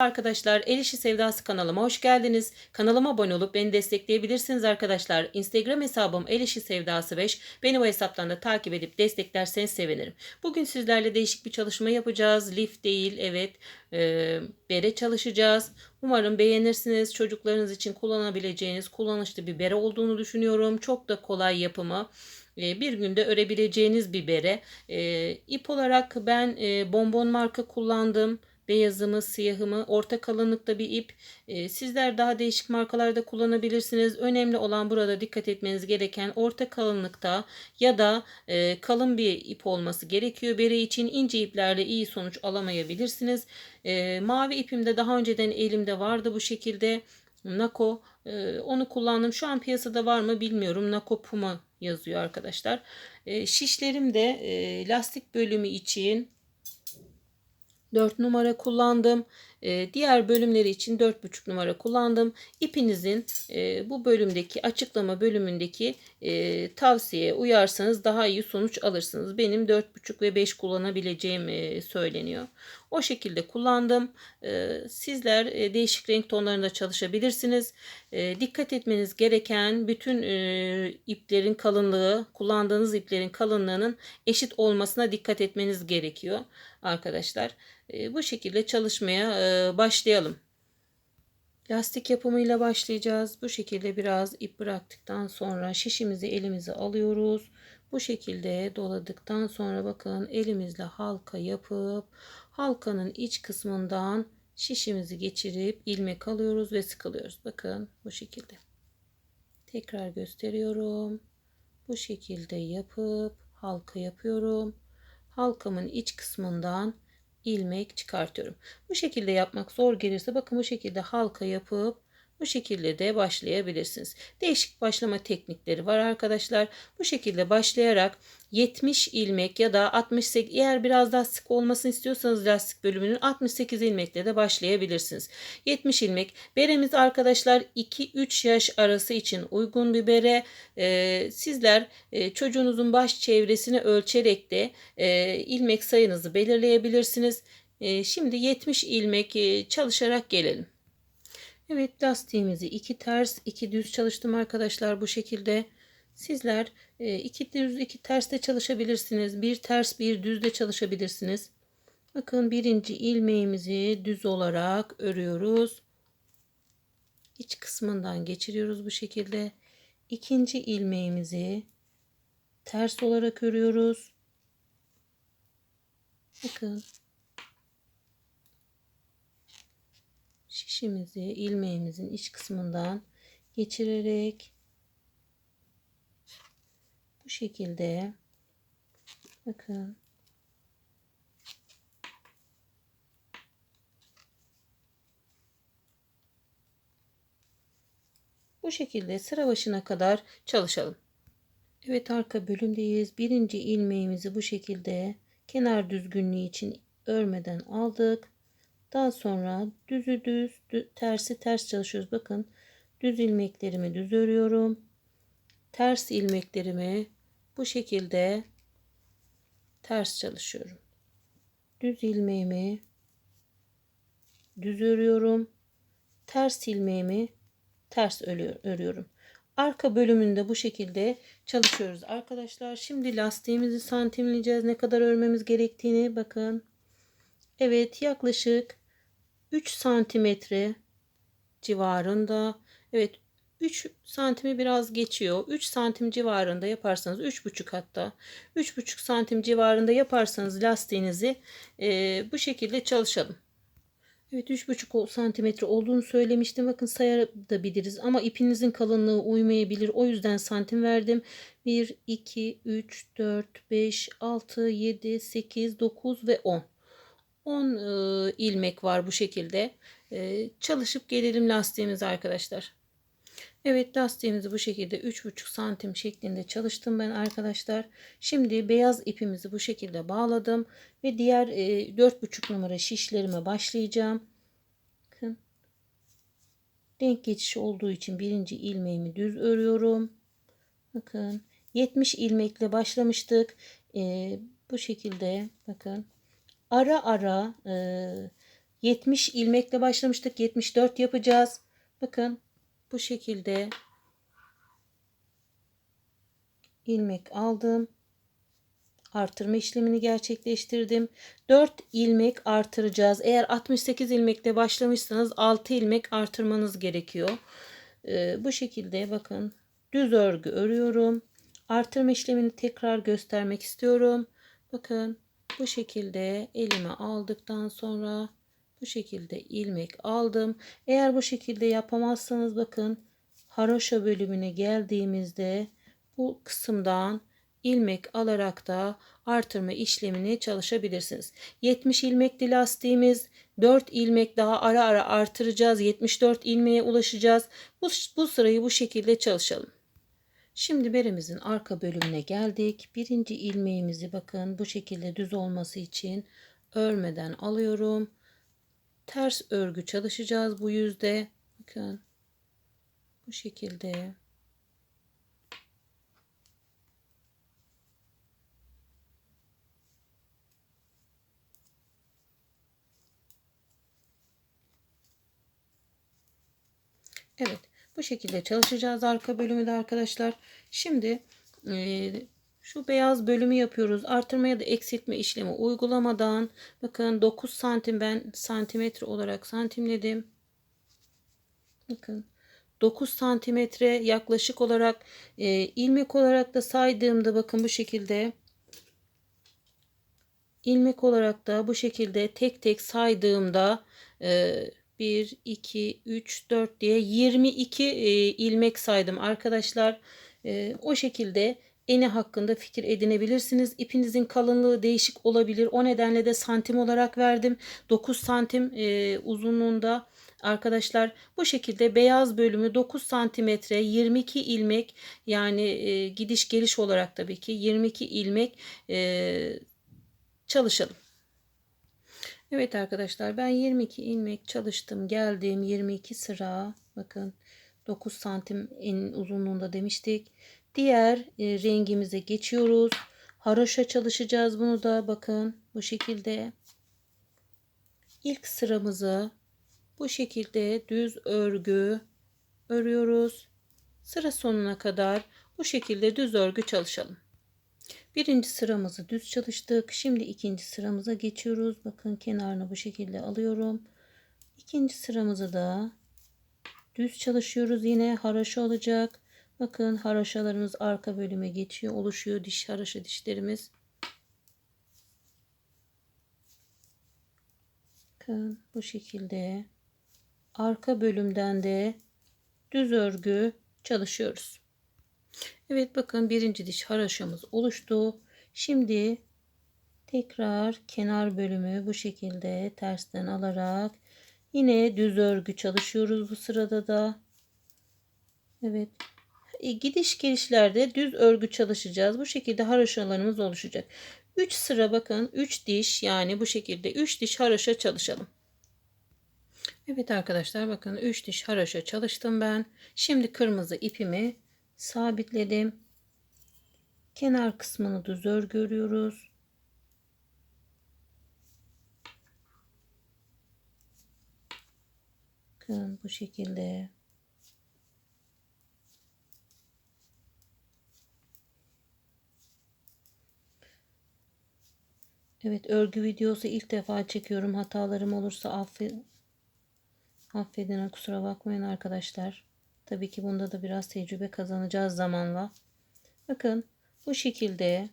Arkadaşlar El Sevdası kanalıma hoş geldiniz. Kanalıma abone olup beni destekleyebilirsiniz arkadaşlar. Instagram hesabım El Sevdası 5. Beni bu hesaptan da takip edip desteklerseniz sevinirim. Bugün sizlerle değişik bir çalışma yapacağız. Lif değil evet e, bere çalışacağız. Umarım beğenirsiniz. Çocuklarınız için kullanabileceğiniz kullanışlı bir bere olduğunu düşünüyorum. Çok da kolay yapımı e, bir günde örebileceğiniz bir bere. E, ip olarak ben e, bonbon marka kullandım beyazımı, siyahımı, orta kalınlıkta bir ip. E, sizler daha değişik markalarda kullanabilirsiniz. Önemli olan burada dikkat etmeniz gereken orta kalınlıkta ya da e, kalın bir ip olması gerekiyor. Bere için ince iplerle iyi sonuç alamayabilirsiniz. E, mavi ipim de daha önceden elimde vardı bu şekilde. Nako e, onu kullandım. Şu an piyasada var mı bilmiyorum. Nako Puma yazıyor arkadaşlar. E, şişlerim de e, lastik bölümü için 4 numara kullandım. Ee, diğer bölümleri için 4,5 numara kullandım. İpinizin e, bu bölümdeki açıklama bölümündeki e, tavsiyeye uyarsanız daha iyi sonuç alırsınız. Benim 4,5 ve 5 kullanabileceğim e, söyleniyor. O şekilde kullandım. sizler değişik renk tonlarında çalışabilirsiniz. dikkat etmeniz gereken bütün iplerin kalınlığı, kullandığınız iplerin kalınlığının eşit olmasına dikkat etmeniz gerekiyor arkadaşlar. Bu şekilde çalışmaya başlayalım. Lastik yapımıyla başlayacağız. Bu şekilde biraz ip bıraktıktan sonra şişimizi elimize alıyoruz. Bu şekilde doladıktan sonra bakın elimizle halka yapıp halkanın iç kısmından şişimizi geçirip ilmek alıyoruz ve sıkılıyoruz. Bakın bu şekilde. Tekrar gösteriyorum. Bu şekilde yapıp halka yapıyorum. Halkamın iç kısmından ilmek çıkartıyorum. Bu şekilde yapmak zor gelirse bakın bu şekilde halka yapıp bu şekilde de başlayabilirsiniz. Değişik başlama teknikleri var arkadaşlar. Bu şekilde başlayarak 70 ilmek ya da 68 eğer biraz daha sık olmasını istiyorsanız lastik bölümünün 68 ilmekle de başlayabilirsiniz. 70 ilmek. Beremiz arkadaşlar 2-3 yaş arası için uygun bir bere. Ee, sizler e, çocuğunuzun baş çevresini ölçerek de e, ilmek sayınızı belirleyebilirsiniz. E, şimdi 70 ilmek e, çalışarak gelelim. Evet lastiğimizi iki ters iki düz çalıştım arkadaşlar bu şekilde. Sizler e, iki düz iki ters de çalışabilirsiniz. Bir ters bir düz de çalışabilirsiniz. Bakın birinci ilmeğimizi düz olarak örüyoruz. İç kısmından geçiriyoruz bu şekilde. İkinci ilmeğimizi ters olarak örüyoruz. Bakın şişimizi ilmeğimizin iç kısmından geçirerek bu şekilde bakın bu şekilde sıra başına kadar çalışalım. Evet arka bölümdeyiz. Birinci ilmeğimizi bu şekilde kenar düzgünlüğü için örmeden aldık. Daha sonra düzü düz, düz tersi ters çalışıyoruz. Bakın düz ilmeklerimi düz örüyorum. Ters ilmeklerimi bu şekilde ters çalışıyorum. Düz ilmeğimi düz örüyorum. Ters ilmeğimi ters örüyorum. Arka bölümünde bu şekilde çalışıyoruz arkadaşlar. Şimdi lastiğimizi santimleyeceğiz. Ne kadar örmemiz gerektiğini bakın. Evet yaklaşık 3 santimetre civarında. Evet 3 santimi biraz geçiyor. 3 santim civarında yaparsanız 3,5 hatta 3,5 santim civarında yaparsanız lastiğinizi e, bu şekilde çalışalım. Evet 3,5 santimetre olduğunu söylemiştim. Bakın sayabiliriz ama ipinizin kalınlığı uymayabilir. O yüzden santim verdim. 1, 2, 3, 4, 5, 6, 7, 8, 9 ve 10. 10 e, ilmek var bu şekilde. E, çalışıp gelelim lastiğimiz arkadaşlar. Evet lastiğimizi bu şekilde 3,5 santim şeklinde çalıştım ben arkadaşlar. Şimdi beyaz ipimizi bu şekilde bağladım. Ve diğer e, 4,5 numara şişlerime başlayacağım. Bakın. Denk geçişi olduğu için birinci ilmeğimi düz örüyorum. Bakın 70 ilmekle başlamıştık. E, bu şekilde bakın ara ara e, 70 ilmekle başlamıştık. 74 yapacağız. Bakın bu şekilde ilmek aldım. Artırma işlemini gerçekleştirdim. 4 ilmek artıracağız. Eğer 68 ilmekle başlamışsanız 6 ilmek artırmanız gerekiyor. Ee, bu şekilde bakın düz örgü örüyorum. Artırma işlemini tekrar göstermek istiyorum. Bakın bu şekilde elime aldıktan sonra bu şekilde ilmek aldım. Eğer bu şekilde yapamazsanız bakın haroşa bölümüne geldiğimizde bu kısımdan ilmek alarak da artırma işlemini çalışabilirsiniz. 70 ilmekli lastiğimiz 4 ilmek daha ara ara artıracağız. 74 ilmeğe ulaşacağız. Bu, bu sırayı bu şekilde çalışalım. Şimdi beremizin arka bölümüne geldik. Birinci ilmeğimizi bakın bu şekilde düz olması için örmeden alıyorum. Ters örgü çalışacağız bu yüzde. Bakın bu şekilde. Evet. Bu şekilde çalışacağız arka bölümü de arkadaşlar. Şimdi e, şu beyaz bölümü yapıyoruz. Artırma ya da eksiltme işlemi uygulamadan bakın 9 santim ben santimetre olarak santimledim. Bakın 9 santimetre yaklaşık olarak e, ilmek olarak da saydığımda bakın bu şekilde ilmek olarak da bu şekilde tek tek saydığımda e, 1, 2, 3, 4 diye 22 e, ilmek saydım arkadaşlar. E, o şekilde eni hakkında fikir edinebilirsiniz. İpinizin kalınlığı değişik olabilir. O nedenle de santim olarak verdim. 9 santim e, uzunluğunda arkadaşlar bu şekilde beyaz bölümü 9 santimetre 22 ilmek yani e, gidiş geliş olarak tabii ki 22 ilmek e, çalışalım. Evet arkadaşlar ben 22 ilmek çalıştım. Geldim 22 sıra. Bakın 9 santim en uzunluğunda demiştik. Diğer e, rengimize geçiyoruz. Haroşa çalışacağız bunu da bakın bu şekilde. İlk sıramızı bu şekilde düz örgü örüyoruz. Sıra sonuna kadar bu şekilde düz örgü çalışalım. Birinci sıramızı düz çalıştık. Şimdi ikinci sıramıza geçiyoruz. Bakın kenarını bu şekilde alıyorum. İkinci sıramızı da düz çalışıyoruz. Yine haraşa olacak. Bakın haraşalarımız arka bölüme geçiyor. Oluşuyor diş haraşa dişlerimiz. Bakın bu şekilde arka bölümden de düz örgü çalışıyoruz. Evet bakın birinci diş haraşamız oluştu. Şimdi tekrar kenar bölümü bu şekilde tersten alarak yine düz örgü çalışıyoruz bu sırada da. Evet. E, gidiş gelişlerde düz örgü çalışacağız. Bu şekilde haraşalarımız oluşacak. 3 sıra bakın 3 diş yani bu şekilde 3 diş haraşa çalışalım. Evet arkadaşlar bakın 3 diş haraşa çalıştım ben. Şimdi kırmızı ipimi sabitledim. Kenar kısmını düz örgü. Bakın bu şekilde. Evet örgü videosu ilk defa çekiyorum. Hatalarım olursa affedin. Affedin kusura bakmayın arkadaşlar. Tabii ki bunda da biraz tecrübe kazanacağız zamanla. Bakın bu şekilde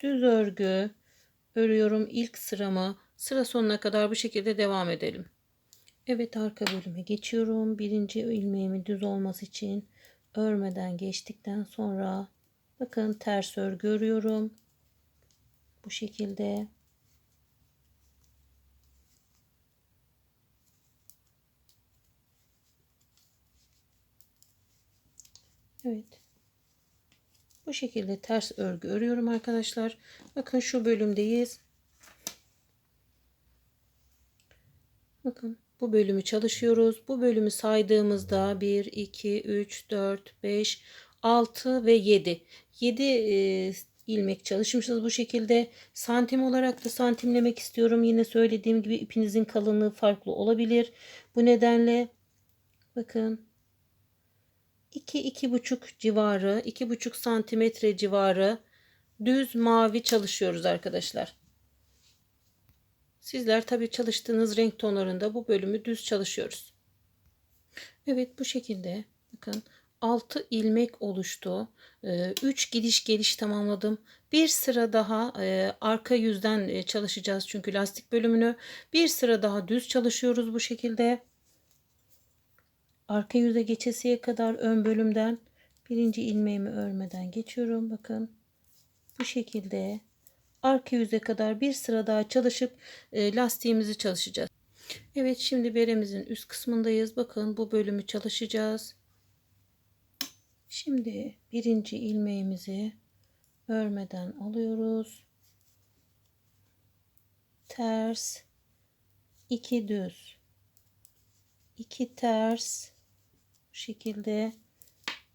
düz örgü örüyorum ilk sıramı. Sıra sonuna kadar bu şekilde devam edelim. Evet arka bölüme geçiyorum. Birinci ilmeğimi düz olması için örmeden geçtikten sonra bakın ters örgü örüyorum. Bu şekilde Evet. Bu şekilde ters örgü örüyorum arkadaşlar. Bakın şu bölümdeyiz. Bakın bu bölümü çalışıyoruz. Bu bölümü saydığımızda 1, 2, 3, 4, 5, 6 ve 7. 7 e, ilmek çalışmışız bu şekilde. Santim olarak da santimlemek istiyorum. Yine söylediğim gibi ipinizin kalınlığı farklı olabilir. Bu nedenle bakın 2-2,5 civarı 2,5 santimetre civarı düz mavi çalışıyoruz arkadaşlar. Sizler tabi çalıştığınız renk tonlarında bu bölümü düz çalışıyoruz. Evet bu şekilde bakın 6 ilmek oluştu. 3 gidiş geliş tamamladım. Bir sıra daha e, arka yüzden e, çalışacağız çünkü lastik bölümünü. Bir sıra daha düz çalışıyoruz bu şekilde. Arka yüze geçesiye kadar ön bölümden birinci ilmeğimi örmeden geçiyorum. Bakın bu şekilde arka yüze kadar bir sıra daha çalışıp e, lastiğimizi çalışacağız. Evet şimdi beremizin üst kısmındayız. Bakın bu bölümü çalışacağız. Şimdi birinci ilmeğimizi örmeden alıyoruz. Ters, iki düz, iki ters, bu şekilde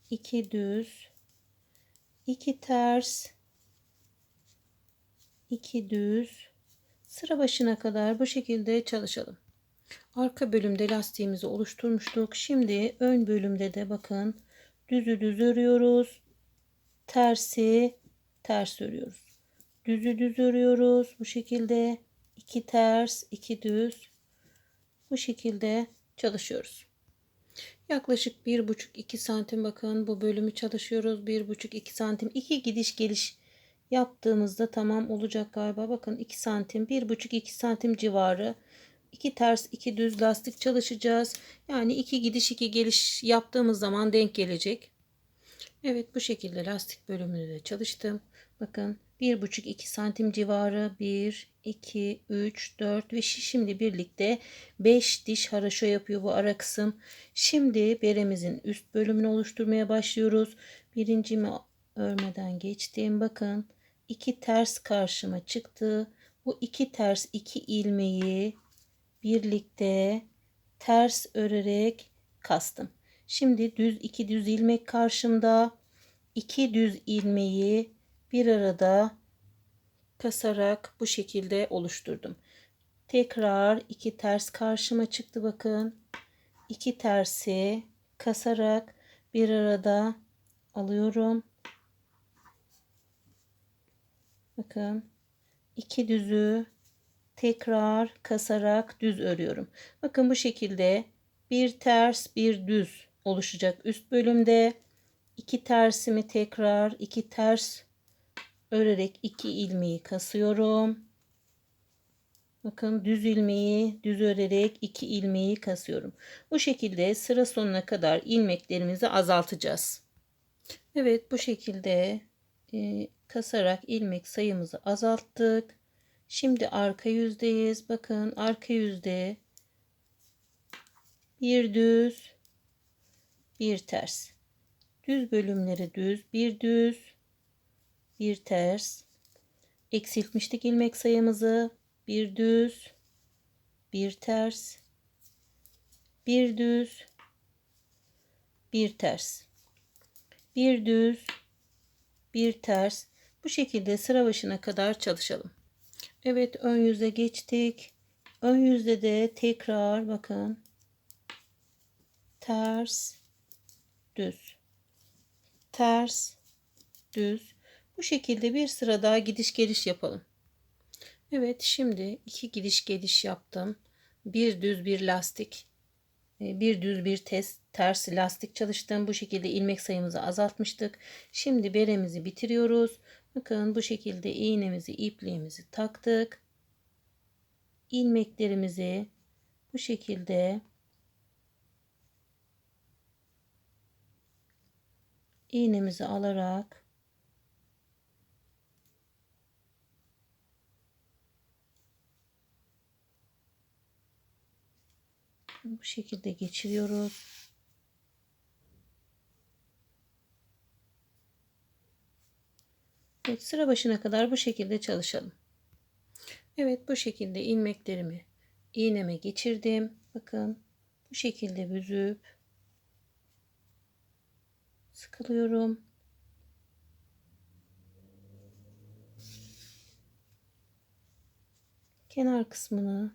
iki düz, iki ters, iki düz, sıra başına kadar bu şekilde çalışalım. Arka bölümde lastiğimizi oluşturmuştuk. Şimdi ön bölümde de bakın düzü düz örüyoruz. Tersi ters örüyoruz. Düzü düz örüyoruz. Bu şekilde iki ters, iki düz. Bu şekilde çalışıyoruz. Yaklaşık bir buçuk iki santim bakın bu bölümü çalışıyoruz. Bir buçuk iki santim iki gidiş geliş yaptığımızda tamam olacak galiba. Bakın iki santim bir buçuk iki santim civarı iki ters iki düz lastik çalışacağız. Yani iki gidiş iki geliş yaptığımız zaman denk gelecek. Evet bu şekilde lastik bölümünü de çalıştım. Bakın 1,5-2 santim civarı 1, 2, 3, 4 ve şimdi birlikte 5 diş haraşo yapıyor bu ara kısım. Şimdi beremizin üst bölümünü oluşturmaya başlıyoruz. Birincimi örmeden geçtim. Bakın iki ters karşıma çıktı. Bu iki ters iki ilmeği birlikte ters örerek kastım. Şimdi düz iki düz ilmek karşımda. iki düz ilmeği bir arada kasarak bu şekilde oluşturdum. Tekrar iki ters karşıma çıktı bakın. iki tersi kasarak bir arada alıyorum. Bakın iki düzü tekrar kasarak düz örüyorum. Bakın bu şekilde bir ters bir düz oluşacak üst bölümde. iki tersimi tekrar iki ters örerek iki ilmeği kasıyorum. Bakın düz ilmeği düz örerek iki ilmeği kasıyorum. Bu şekilde sıra sonuna kadar ilmeklerimizi azaltacağız. Evet bu şekilde e, kasarak ilmek sayımızı azalttık. Şimdi arka yüzdeyiz. Bakın arka yüzde bir düz, bir ters. Düz bölümleri düz, bir düz, bir ters. Eksiltmiştik ilmek sayımızı. Bir düz, bir ters, bir düz, bir ters. Bir düz, bir ters. Bu şekilde sıra başına kadar çalışalım. Evet ön yüze geçtik. Ön yüzde de tekrar bakın. Ters, düz. Ters, düz. Bu şekilde bir sıra daha gidiş geliş yapalım. Evet şimdi iki gidiş geliş yaptım. Bir düz bir lastik. E, bir düz bir ters, ters lastik çalıştım. Bu şekilde ilmek sayımızı azaltmıştık. Şimdi beremizi bitiriyoruz. Bakın bu şekilde iğnemizi ipliğimizi taktık. ilmeklerimizi bu şekilde iğnemizi alarak bu şekilde geçiriyoruz. Evet sıra başına kadar bu şekilde çalışalım. Evet bu şekilde ilmeklerimi iğneme geçirdim. Bakın bu şekilde büzüp sıkılıyorum. Kenar kısmını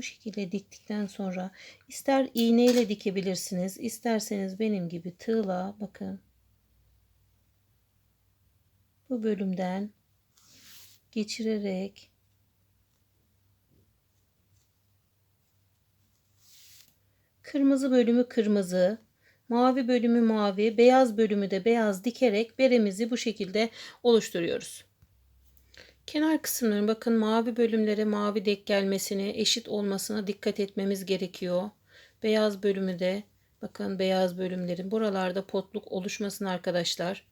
bu şekilde diktikten sonra ister iğneyle dikebilirsiniz, isterseniz benim gibi tığla bakın. Bu bölümden geçirerek kırmızı bölümü kırmızı, mavi bölümü mavi, beyaz bölümü de beyaz dikerek beremizi bu şekilde oluşturuyoruz. Kenar kısımların bakın mavi bölümlere mavi denk gelmesine, eşit olmasına dikkat etmemiz gerekiyor. Beyaz bölümü de bakın beyaz bölümlerin buralarda potluk oluşmasın arkadaşlar.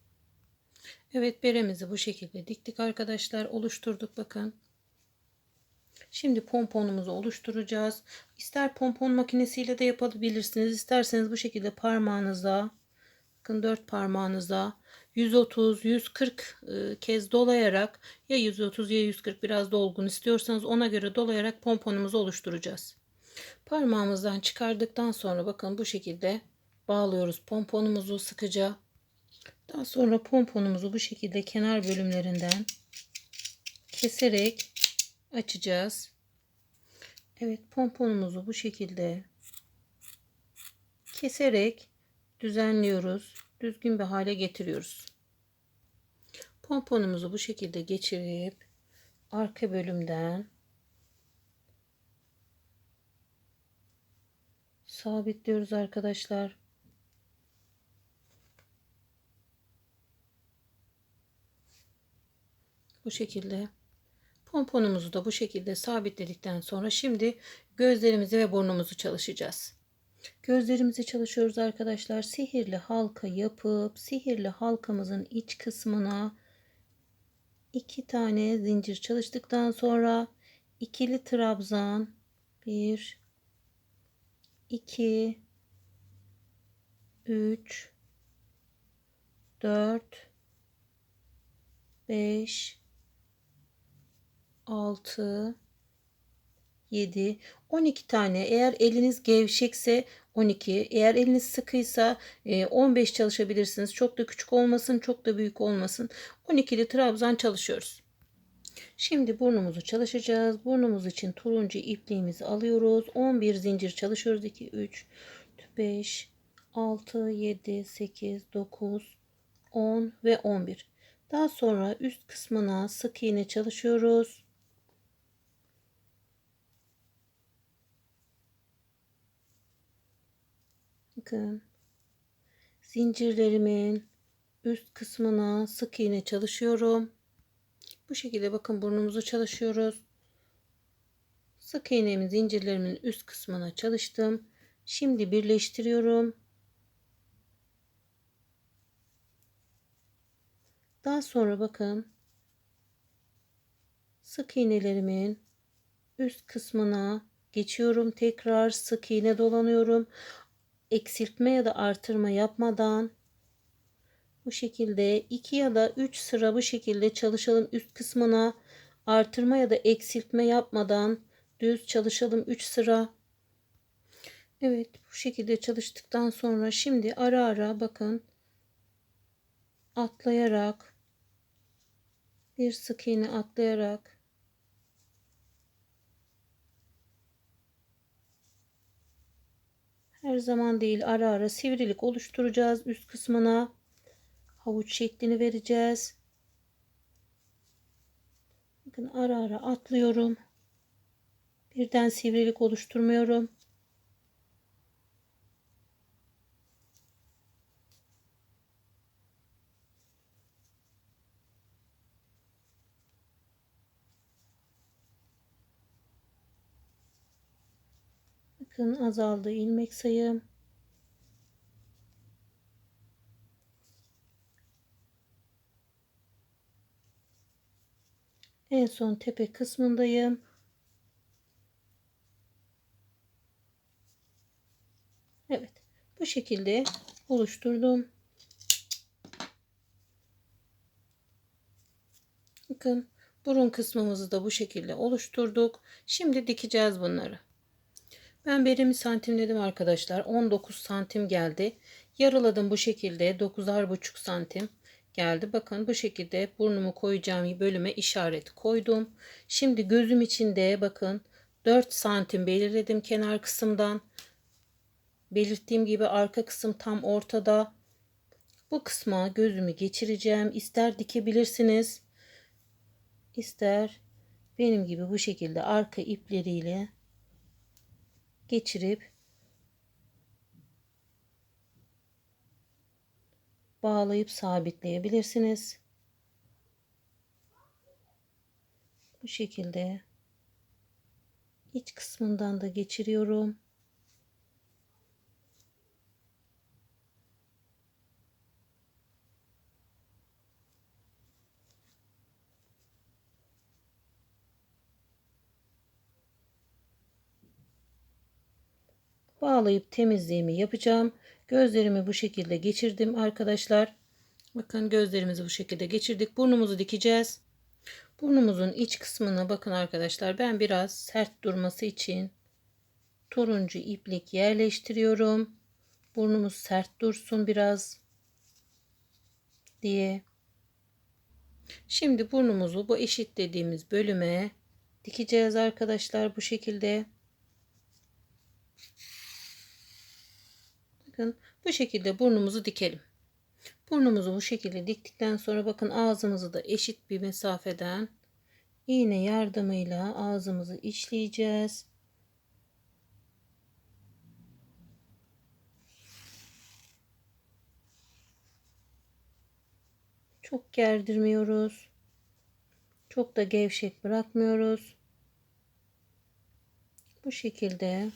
Evet beremizi bu şekilde diktik arkadaşlar. Oluşturduk bakın. Şimdi pomponumuzu oluşturacağız. İster pompon makinesiyle de yapabilirsiniz. İsterseniz bu şekilde parmağınıza bakın dört parmağınıza 130 140 e, kez dolayarak ya 130 ya 140 biraz dolgun istiyorsanız ona göre dolayarak pomponumuzu oluşturacağız. Parmağımızdan çıkardıktan sonra bakın bu şekilde bağlıyoruz pomponumuzu sıkıca. Daha sonra pomponumuzu bu şekilde kenar bölümlerinden keserek açacağız. Evet pomponumuzu bu şekilde keserek düzenliyoruz. Düzgün bir hale getiriyoruz. Pomponumuzu bu şekilde geçirip arka bölümden sabitliyoruz arkadaşlar. Bu şekilde. Pomponumuzu da bu şekilde sabitledikten sonra şimdi gözlerimizi ve burnumuzu çalışacağız. Gözlerimizi çalışıyoruz arkadaşlar. Sihirli halka yapıp sihirli halkamızın iç kısmına iki tane zincir çalıştıktan sonra ikili trabzan 1 2 3 4 5 6 7 12 tane. Eğer eliniz gevşekse 12 eğer eliniz sıkıysa 15 çalışabilirsiniz. Çok da küçük olmasın çok da büyük olmasın. 12'li trabzan çalışıyoruz. Şimdi burnumuzu çalışacağız. Burnumuz için turuncu ipliğimizi alıyoruz. 11 zincir çalışıyoruz. 2 3 5 6 7 8 9 10 ve 11 daha sonra üst kısmına sık iğne çalışıyoruz Bakın. Zincirlerimin üst kısmına sık iğne çalışıyorum. Bu şekilde bakın burnumuzu çalışıyoruz. Sık iğnemin zincirlerimin üst kısmına çalıştım. Şimdi birleştiriyorum. Daha sonra bakın sık iğnelerimin üst kısmına geçiyorum. Tekrar sık iğne dolanıyorum eksiltme ya da artırma yapmadan bu şekilde 2 ya da 3 sıra bu şekilde çalışalım üst kısmına. Artırma ya da eksiltme yapmadan düz çalışalım 3 sıra. Evet bu şekilde çalıştıktan sonra şimdi ara ara bakın atlayarak bir sık iğne atlayarak Her zaman değil ara ara sivrilik oluşturacağız üst kısmına. Havuç şeklini vereceğiz. Bakın ara ara atlıyorum. Birden sivrilik oluşturmuyorum. Bakın azaldı ilmek sayım. En son tepe kısmındayım. Evet. Bu şekilde oluşturdum. Bakın burun kısmımızı da bu şekilde oluşturduk. Şimdi dikeceğiz bunları. Ben beremi santimledim arkadaşlar. 19 santim geldi. Yarıladım bu şekilde. 9'ar buçuk santim geldi. Bakın bu şekilde burnumu koyacağım bölüme işaret koydum. Şimdi gözüm içinde bakın 4 santim belirledim kenar kısımdan. Belirttiğim gibi arka kısım tam ortada. Bu kısma gözümü geçireceğim. İster dikebilirsiniz. ister benim gibi bu şekilde arka ipleriyle geçirip bağlayıp sabitleyebilirsiniz. Bu şekilde iç kısmından da geçiriyorum. Bağlayıp temizliğimi yapacağım. Gözlerimi bu şekilde geçirdim arkadaşlar. Bakın gözlerimizi bu şekilde geçirdik. Burnumuzu dikeceğiz. Burnumuzun iç kısmına bakın arkadaşlar. Ben biraz sert durması için turuncu iplik yerleştiriyorum. Burnumuz sert dursun biraz diye. Şimdi burnumuzu bu eşitlediğimiz bölüme dikeceğiz arkadaşlar bu şekilde. Bakın bu şekilde burnumuzu dikelim. Burnumuzu bu şekilde diktikten sonra bakın ağzımızı da eşit bir mesafeden iğne yardımıyla ağzımızı işleyeceğiz. Çok gerdirmiyoruz. Çok da gevşek bırakmıyoruz. Bu şekilde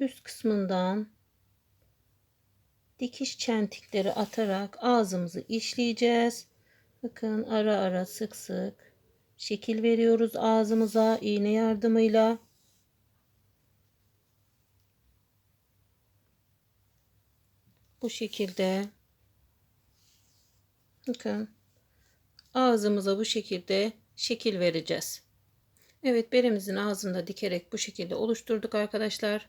üst kısmından dikiş çentikleri atarak ağzımızı işleyeceğiz. Bakın ara ara sık sık şekil veriyoruz ağzımıza iğne yardımıyla. Bu şekilde bakın ağzımıza bu şekilde şekil vereceğiz. Evet beremizin ağzında dikerek bu şekilde oluşturduk arkadaşlar.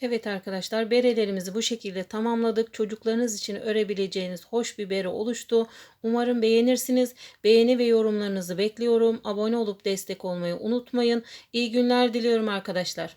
Evet arkadaşlar berelerimizi bu şekilde tamamladık. Çocuklarınız için örebileceğiniz hoş bir bere oluştu. Umarım beğenirsiniz. Beğeni ve yorumlarınızı bekliyorum. Abone olup destek olmayı unutmayın. İyi günler diliyorum arkadaşlar.